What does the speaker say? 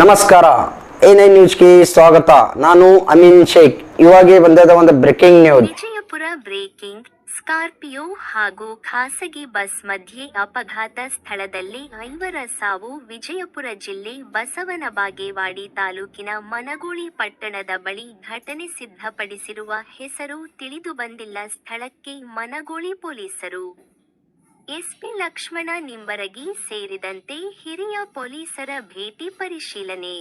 ನಮಸ್ಕಾರ. A nine ನ್ಯೂಸ್ಗೆ ಸ್ವಾಗತ. ನಾನು ಅಮೀನ್ ಶೇಖ್. ಇವಾಗೆ ಬಂದದ ಒಂದು breaking news. Vijayapura breaking. Scorpio ಹಾಗೂ ಖಾಸಗಿ ಬಸ್ ಮಧ್ಯೆ ಅಪಘಾತ ಸ್ಥಳದಲ್ಲಿ ಐವರ ಸಾವು ವಿಜಯಪುರ ಜಿಲ್ಲೆ ಬಸವನ ಬಾಗೇವಾಡಿ ತಾಲೂಕಿನ ಮನಗೂಳಿ ಪಟ್ಟಣದ ಬಳಿ ಘಟನೆ ಸಿದ್ಧಪಡಿಸಿರುವ ಹೆಸರು ತಿಳಿದು ಬಂದಿಲ್ಲ ಸ್ಥಳಕ್ಕೆ ಮನಗೂಳಿ ಪೊಲೀಸರು. ಎಸ್ಪಿ ಲಕ್ಷ್ಮಣ ನಿಂಬರಗಿ ಸೇರಿದಂತೆ ಹಿರಿಯ ಪೊಲೀಸರ ಭೇಟಿ ಪರಿಶೀಲನೆ.